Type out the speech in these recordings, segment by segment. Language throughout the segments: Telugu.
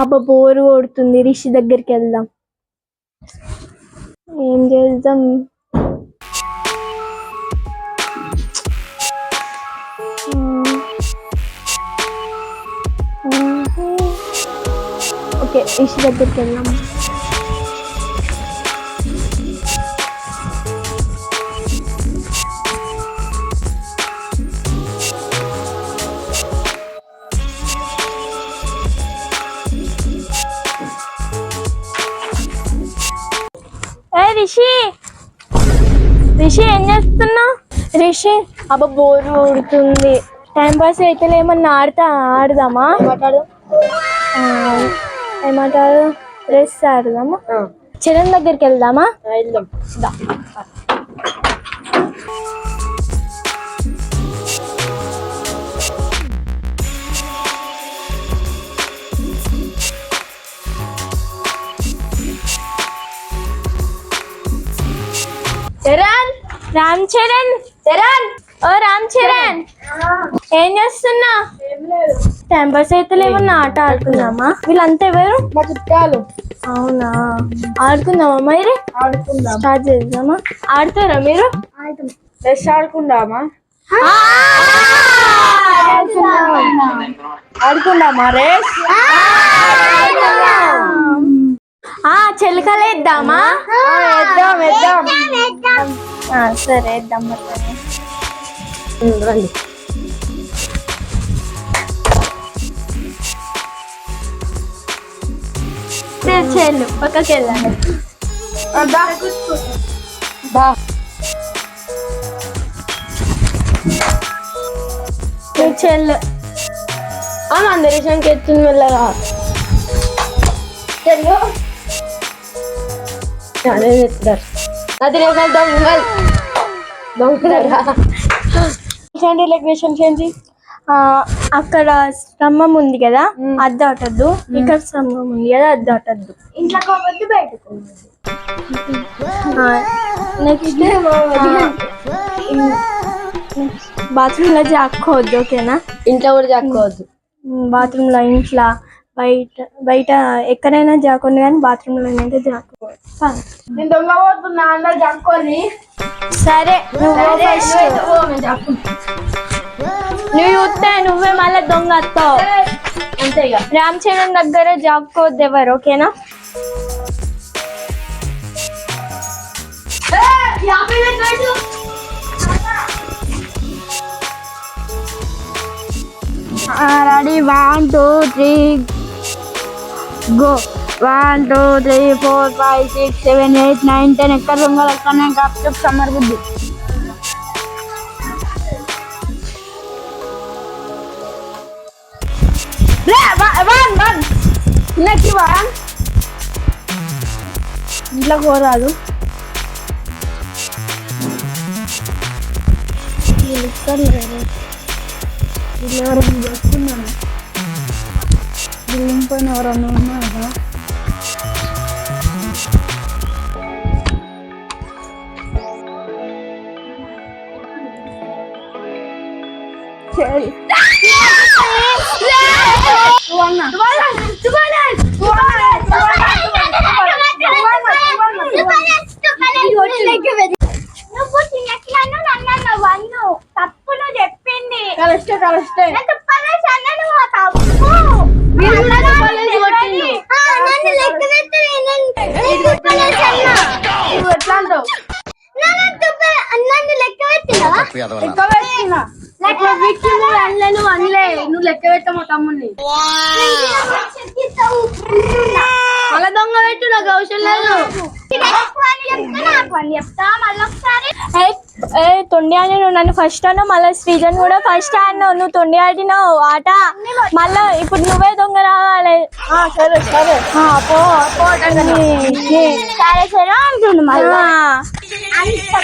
అబ్బా బోరు కొడుతుంది. రిషి దగ్గరికి వెళ్దాం. ఏం చేద్దాం? ఓకే రిషి దగ్గరికి వెళ్దాం. రిషి ఏం చేస్తున్నావు? రిషి అబ్బా బోరు కొడుతుంది టైం పాస్ అయితే ఏమన్నా ఆడతా ఆడదామా? ఏమంటారు డ్రెస్ ఆడదామా? చరణ్ దగ్గరికి వెళ్దామా? దా. చరణ్! రామ్ చరణ్? చరణ్! ఓ రామ్ చరణ్! ఏం చేస్తున్నా? టైం పాస్ అయితే ఏమన్నా ఆట ఆడుకుందామా? వీళ్ళంతా ఎవరు? మా చుట్టాలు. అవునా? ఆడుకుందామా మరి? ఆడుకుందాం. స్టార్ట్ చేద్దామా? ఆడతారా మీరు? డ్రెస్ ఆడుకుందామా? ఆడుకుందామా? రేస్ ఆ! వేద్దాం వేద్దాం. సరే వేద్దాం మరి. రండి. సరే, చెల్లు పక్కకి వెళ్ళండి. దా దా మీ చెల్లు అని అందరిశానికి ఎత్తుంది వెళ్ళరా? చెల్లు అదే ఎత్తుతారు అది రేపు దొంగలు. అక్కడ స్తంభం ఉంది కదా అది దాటద్దు ఇక్కడ స్తంభం ఉంది కదా అది దాటద్దు ఇంట్లో కాబట్టి బయటకు నెక్స్ట్ బాత్రూమ్లో జాక్కోవద్దు ఓకేనా? ఇంట్లో కూడా జాక్కోవద్దు బాత్రూమ్లో ఇంట్లో బయట బయట ఎక్కడైనా జాకుంది కానీ బాత్రూమ్లో అయితే నేను దొంగ పోతున్నా అందరు జాక్కొని సరే నువ్వు ఫస్ట్ నువ్వు చూస్తే నువ్వే మళ్ళీ దొంగ వస్తావు రామ్ చరణ్ దగ్గర జాక్కోవద్దు ఎవరు ఓకేనా? Ready one two three go. One two three four five six seven eight nine ten ఎక్కడ దొంగలు ఎక్కడ కప్ సమ్మర్ బుద్ధి వన్ వన్ వన్ ఇంట్లో కోరాదు. వీళ్ళు ఇస్తారు వీళ్ళు చేసుకున్నాను బిల్డింగ్ పైన ఎవరన్నా ఉన్నారా నువ్వు చిన్నట్లను నన్ను వన్ను తప్పు నువ్వు చెప్పింది కరెక్టే కరెక్టే నేను చెప్పలేసి అన్న నువ్వు తప్పు మీరు కూడా చెప్పలేసి కొట్టిండు. ఆ, నన్ను లెక్క పెట్టు, నేను- నేను చెప్పలేసి అన్నా. నువ్వు ఎట్లా అంటావు నన్ను చెప్ప- నన్ను లెక్క పెట్టినావా? లెక్క పెట్టినా లెక్క పెట్టి నువ్వు అనలే నువ్వు అనలే నువ్వు లెక్క పెట్ట మా తమ్ముడిని చెక్కిస్తావు, ఉంటున్నా. మళ్ళా దొంగ పెట్టు నాకు అవసరం లేదు తొండి నువ్వు నన్ను ఫస్ట్ అన్నావు మళ్ళీ శ్రీజన్ కూడా ఫస్ట్ అన్నావు నువ్వు తొండి ఆడినావు ఆట. మళ్ళా ఇప్పుడు నువ్వే దొంగ రావాలి. సరే సరే. సరే సరే అంటుండు మళ్ళీ. ఆ, అంత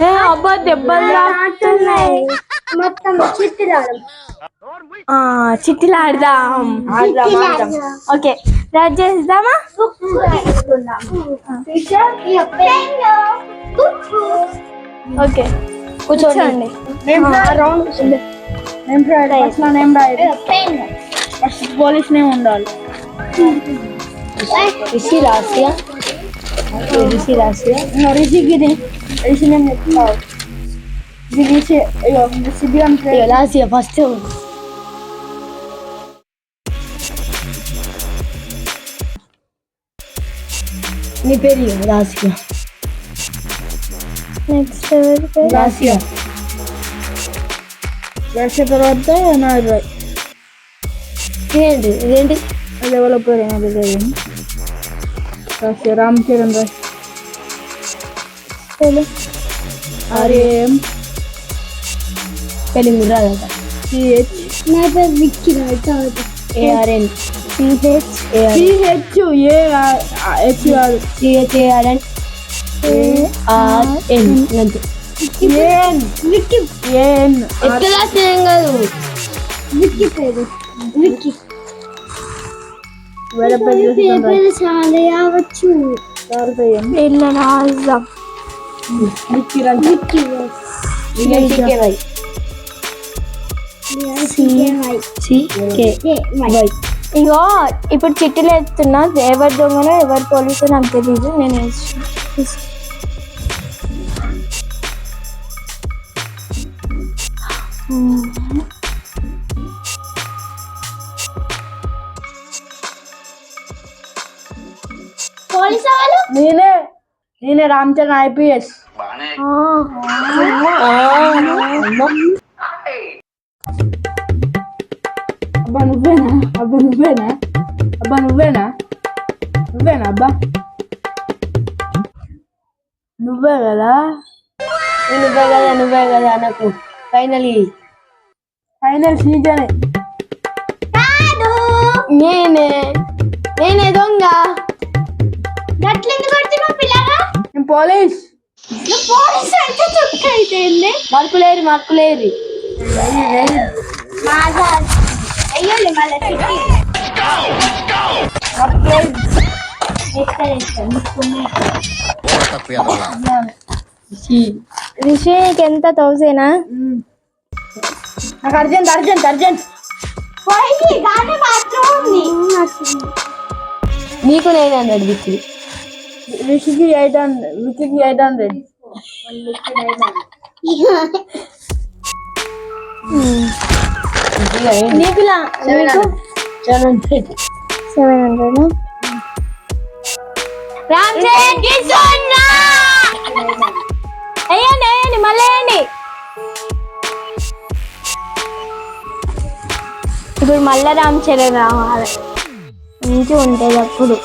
కొంటాడు ఆ. ఏం మాట్లాడదాం విశారదమ్మా ఏ అబ్బా దెబ్బలు తాకుతున్నాయి మొత్తం చిట్టి రావడం ఆ, చిట్టిలు ఆడదాం ఓకే రాజ్ చేద్దామా ఓకే కూర్చోండి రౌండ్ ఏం రాయాలి ఫస్ట్ నా నేమ్ రాయాలి పెన్ ఫస్ట్ పోలీస్ నేమ్ ఉండాలి రిషి రాసియా రిషి రాసియా ఇంకా రిషికి ఇది రిషి నేమ్ చెప్తావు ఇది రిషి అయ్యో రిషిది అంటే రాసియా ఫస్ట్ నీ పేరు రాసియా నెక్స్ట్ రాసియా రాసిన తర్వాత నా రాయి ఇదేంటి ఇదేంటి అది ఎవరో పేరు ఏమో తెలియదు రాసి రామ్ చరణ్ రాసి ఆర్ఏఎం పెళ్లి మీరు రాదంట సిహెచ్ నా పేరు Vicky right ARN CH AR CH A H కాదు సిహెచ్ ఏఆర్ఎన్ ఏఆర్ఎన్ అంతే ఏఎన్ విక్కీ ఏఎన్ ఎక్కడ రాసినా కాదు విక్కీ పేరు విక్కీ వై ఇగో ఇప్పుడు చిట్టీలు ఎత్తున్నా ఎవరి దొంగనో ఎవరి పోలీసు నాకు తెలియదు నేను వేస్తున్నా. పోలీస్ నేనే. నేనే రామ్ చరణ్ ఐపీఎస్. అబ్బా నువ్వేనా? అబ్బా నువ్వేనా? అబ్బా నువ్వేనా? నువ్వేనా అబ్బా? నువ్వే కదా? నువ్వే కదా నువ్వే కదా నాకు ఫైనలీ ఫైనల్ సీజన్ నేనే. నేనే దొంగ. నేను పోలీస్. పోలీస్ అయితే చుక్క అయిపోయింది మార్కులేరి మార్కులేరి మాగా అయ్యోలే మళ్ళీ చిట్టి రిషికి ఎంత థౌసేనా నాకు అర్జెంట్ అర్జెంట్ అర్జెంట్. నీకు నేను హండ్రెడ్ బిక్కి రిషికి ఎయిట్ హండ్రెడ్ విక్కీకి ఎయిట్ హండ్రెడ్ నీకు సెవెన్ హండ్రెడ్ సెవెన్ హండ్రెడ్ వేయండి వేయండి మళ్ళీ వేయండి ఇప్పుడు మళ్ళీ రామ్ చరణ్ రావాలి. మంచిగా ఉంటుంది అప్పుడు.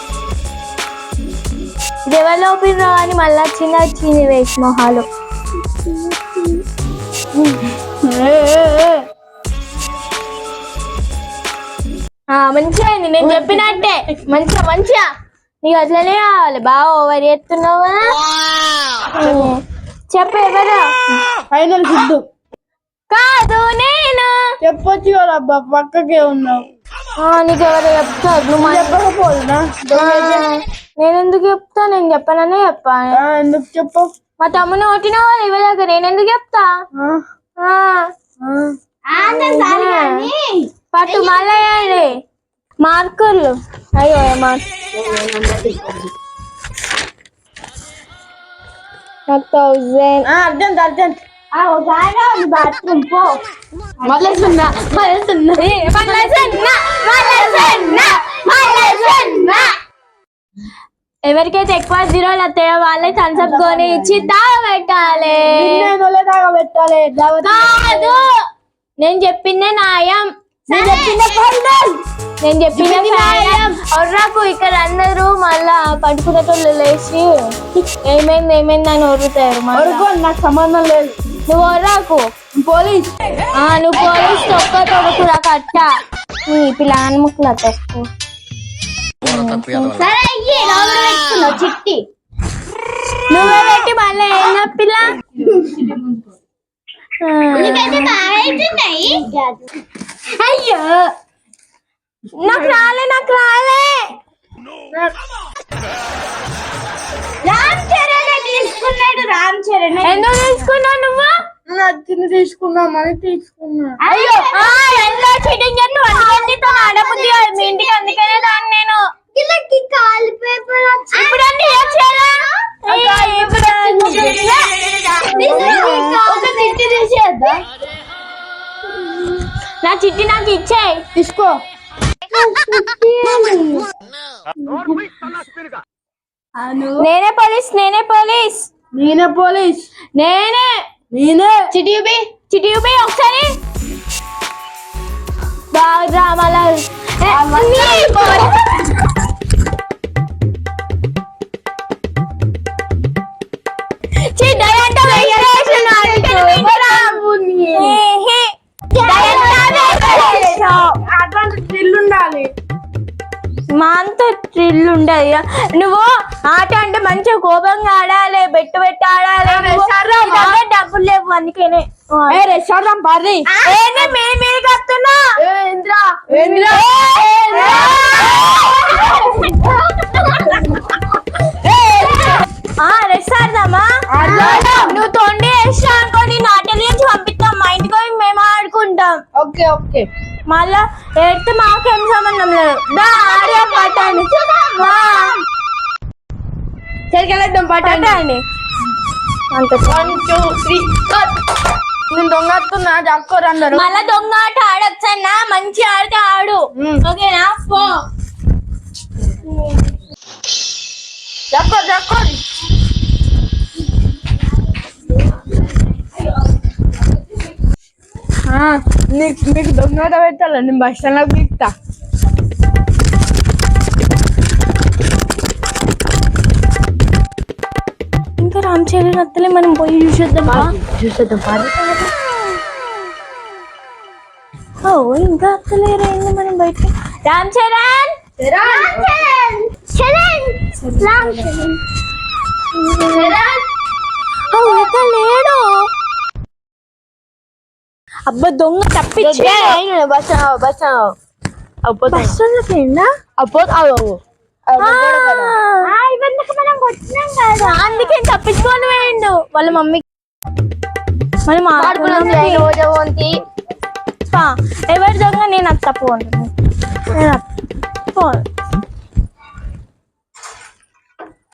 ఓపెన్ అని మళ్ళీ వచ్చింది వచ్చింది వేసి మొహాలు మంచిగా అయింది నేను చెప్పినట్టే. మంచిగా మంచిగా. నీకు అట్లనే కావాలి బాగా ఓవర్ చేస్తున్నావు కదా. ఉమ్. చెప్పు ఎవరు? ఫైనల్ సిద్ధు. కాదు నేను. చెప్పొచ్చు కదా అబ్బా పక్కకే ఉన్నావు. ఆ, నీకు ఎవరు చెప్తారు నువ్వు చెప్పకపోదునా నేను ఎందుకు చెప్తా? నేను చెప్పననే చెప్పా. ఎందుకు చెప్పు? మా తమ్ముని కొట్టిన వాళ్ళు ఇవ్వలేక నేను ఎందుకు చెప్తా పట్టు మళ్ళీ. మార్కులు. అయ్యో మార్క్? నాకు థౌజండ్. ఆ, అర్జెంట్ అర్జెంట్. బాత్రూమ్ పో. మళ్ళీ సున్నా మళ్ళీ సున్నా. మళ్ళీ సున్నా మళ్ళీ సున్నా మళ్ళీ సున్నా ఎవరికైతే ఎక్కువ జీరోలు వస్తాయో వాళ్ళే థమ్స్అప్ కొని ఇచ్చి తాగబెట్టాలి. దావత్ కాదు. నేను చెప్పిందే న్యాయం. నేను చెప్పిందే ఒర్రకు ఇక్కడ అందరూ మళ్ళా పట్టుకునేటోళ్ళు లేచి ఏమైంది ఏమైంది అని. వరకు నాకు సంబంధం లేదు. నువ్వు ఒర్రకు. పోలీస్. ఆ నువ్వు పోలీస్ తొక్క తొడుకురా కట్ట. నీ పిల్లని ముక్కల తొక్కు. సరే అయ్యి లోపల పెట్టుకున్నావు చిట్టి. నువ్వే పెట్టి మళ్ళీ ఏం పిల్ల నీకైతే బాగా అవుతున్నాయి అయ్యో! నాకు రాలే నాకు రాలే. రామ్ చరణ్ తీసుకున్నాడు రామ్ చరణ్ ఎందుకు తీసుకున్నావు నువ్వు? నచ్చింది తీసుకుందామని తీసుకున్నా. అయ్యో! ఆ, ఎంతో చీటింగ్ చేసి వంటగండి తో ఆడబుద్ధి మీ ఇంటికి అందుకనే దాన్ని నేను. వీళ్ళకి కాల్ పేపర్ ఇప్పుడు అన్ని ఇవ్వచ్చేదా? ఏ, ఇప్పుడు ఒక తిట్టి తీసేద్దా? నా చిట్టి నాకు ఇచ్చేయి తీసుకో. నేనే పోలీస్ నేనే పోలీస్. నేనే పోలీస్. నేనే. నేనే. చిటిబి చిటిబి ఒకసారి. థ్రిల్ ఉండాలి. మా అంత థ్రిల్ ఉండదు. నువ్వు ఆట అంటే మంచిగా కోపంగా ఆడాలి బెట్టు పెట్టి ఆడాలి. డబ్బులు లేవు అందుకనే. రెస్టారెంట్ పర్రి. ఏంది మీరు మీరు కప్తున్నా ఏంద్రా ఏంద్రా ఆ రెస్టార్దామా నువ్వు తొండి వేస్తా అనుకో నేను ఆటలు నుంచి పంపిస్తాం మా ఇంటికి పోయి మేము ఆడుకుంటాం. Okay okay. మళ్ళా ఎడితే మాకేం సంబంధం లేదు. ఆడే పట్టండి సరికెళ్ళేద్దాం పట్టండి అంత వన్ టూ త్రీ నేను దొంగతున్నా జక్కోరు అందరు. మళ్ళా దొంగ ఆట ఆడొచ్చన్నా మంచి ఆడితే ఆడు. ఓకేనా? పో. జక్కో జక్కోరు. నీకు మీకు దొంగట పెట్టాలా? నేను బస్ స్టాండ్లో పీక్తా. ఇంకా రామ్ చరణ్ అత్తలే మనం పోయి చూసేద్దాం చూసేద్దాం పారి ఓ ఇంకా అత్తలేరు ఏంది మనం బయట రామ్ చరణ్! ఓ, ఇంకా లేడు! అబ్బా దొంగ తప్పించి. బస్ బస్ బస్ మనం వచ్చినాం కదా. అందుకే తప్పించుకొని వేయండు వాళ్ళ మమ్మీ మరి మా పా, ఎవరి దొంగ నేను అత్త పోను నేను అత్త.